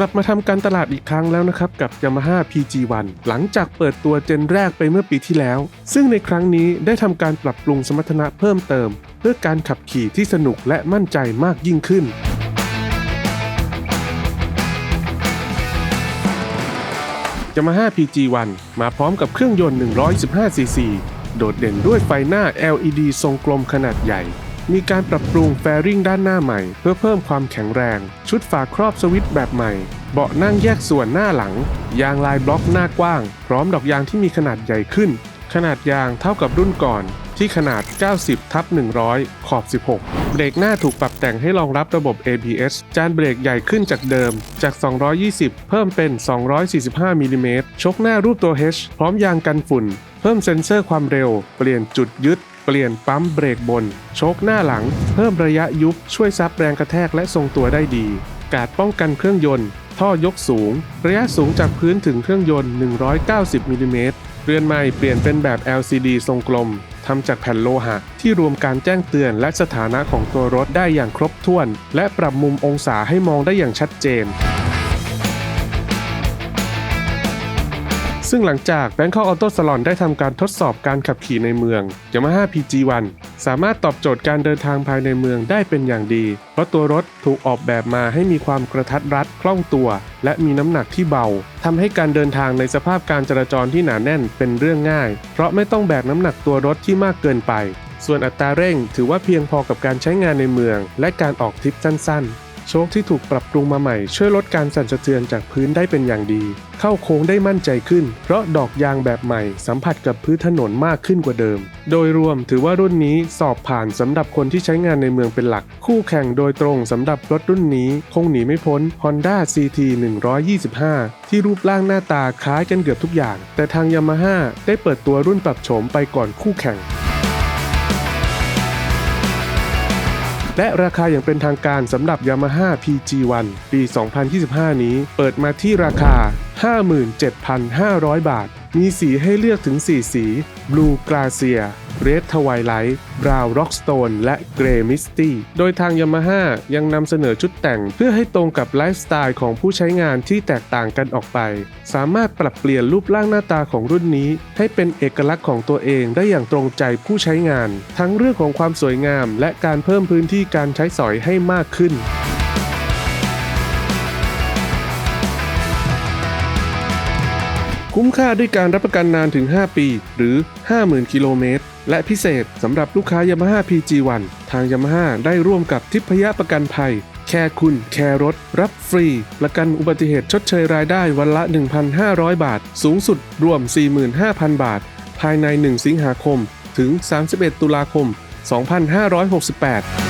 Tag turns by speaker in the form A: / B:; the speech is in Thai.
A: กลับมาทำการตลาดอีกครั้งแล้วนะครับกับ Yamaha PG1 หลังจากเปิดตัวเจนแรกไปเมื่อปีที่แล้ว ซึ่งในครั้งนี้ได้ทำการปรับปรุงสมรรถนะเพิ่มเติม เพื่อการขับขี่ที่สนุกและมั่นใจมากยิ่งขึ้น Yamaha PG1 มาพร้อมกับเครื่องยนต์ 115cc โดดเด่นด้วยไฟหน้า LED ทรงกลมขนาดใหญ่ มีการปรับปรุงแฟริงด้านหน้าใหม่ เพื่อเพิ่มความแข็งแรง ชุดฝาครอบสวิตช์แบบใหม่ เบาะนั่งแยกส่วนหน้าหลัง ยางลายบล็อกหน้ากว้าง พร้อมดอกยางที่มีขนาดใหญ่ขึ้น ขนาดยางเท่ากับรุ่นก่อนที่ขนาด 90 ทับ 100 ขอบ 16 เบรกหน้าถูกปรับแต่งให้รองรับระบบ ABS จานเบรกใหญ่ขึ้นจากเดิม จาก 220 เพิ่มเป็น 245มิลลิเมตรชกหน้ารูปตัว H พร้อมยางกันฝุ่น เพิ่มเซ็นเซอร์ความเร็ว เปลี่ยนจุดยึด เปลี่ยนปั๊มเบรกบน โชคหน้าหลัง เพิ่มระยะยุบช่วยซับแรงกระแทกและทรงตัวได้ดี การป้องกันเครื่องยนต์ ท่อยกสูง ระยะสูงจากพื้นถึงเครื่องยนต์ 190มิลลิเมตรเรือนไม้เปลี่ยนเป็นแบบ LCD ทรงกลมทำจากแผ่นโลหะ ที่รวมการแจ้งเตือนและสถานะของตัวรถได้อย่างครบถ้วน และปรับมุมองศาให้มองได้อย่างชัดเจน ซึ่งหลังจาก Bangkok Auto Salon ได้ทำการทดสอบการขับขี่ในเมือง Yamaha PG1 สามารถตอบโจทย์การเดินทางภายในเมืองได้เป็นอย่างดี เพราะตัวรถถูกออกแบบมาให้มีความกระทัดรัดคล่องตัว และมีน้ำหนักที่เบาทำให้การเดินทางในสภาพการจราจรที่หนาแน่นเป็นเรื่องง่าย เพราะไม่ต้องแบกน้ำหนักตัวรถที่มากเกินไป ส่วนอัตราเร่งถือว่าเพียงพอกับการใช้งานในเมือง และการออกทริปสั้นๆ โชคที่ถูกปรับปรุงมาใหม่ช่วยลดการสั่นสะเทือนจากพื้นได้เป็นอย่างดี เข้าโค้งได้มั่นใจขึ้น เพราะดอกยางแบบใหม่ สัมผัสกับพื้นถนนมากขึ้นกว่าเดิม โดยรวมถือว่ารุ่นนี้สอบผ่านสำหรับคนที่ใช้งานในเมืองเป็นหลัก คู่แข่งโดยตรงสำหรับรถรุ่นนี้คงหนีไม่พ้น Honda CT 125 ที่รูปร่างหน้าตาคล้ายกันเกือบทุกอย่าง แต่ทาง Yamaha ได้เปิดตัวรุ่นปรับโฉมไปก่อนคู่แข่ง และราคาอย่างเป็นทางการสำหรับ Yamaha PG1 ปี 2025 นี้ เปิดมาที่ราคา 57,500 บาท มีสีให้เลือกถึง 4 สี Blue Glacier Red Twilight Brown Rockstone และ Grey Misty โดยทาง Yamaha ยังนำเสนอชุดแต่งเพื่อให้ตรงกับไลฟ์สไตล์ของผู้ใช้งานที่แตกต่างกันออกไป สามารถปรับเปลี่ยนรูปร่างหน้าตาของรุ่นนี้ ให้เป็นเอกลักษณ์ของตัวเองได้อย่างตรงใจผู้ใช้งาน ทั้งเรื่องของความสวยงาม และการเพิ่มพื้นที่การใช้สอยให้มากขึ้น คุ้มค่าด้วยการรับประกันนานถึง 5 ปี หรือ 50,000 กิโลเมตร และพิเศษสำหรับลูกค้า Yamaha PG1 ทาง Yamaha ได้ร่วมกับทิพยประกันภัย แค่คุณแค่รถ รับฟรี ประกันอุบัติเหตุชดเชยรายได้วันละ 1,500 บาท สูงสุดรวม 45,000 บาท ภายใน 1 สิงหาคม ถึง 31 ตุลาคม 2568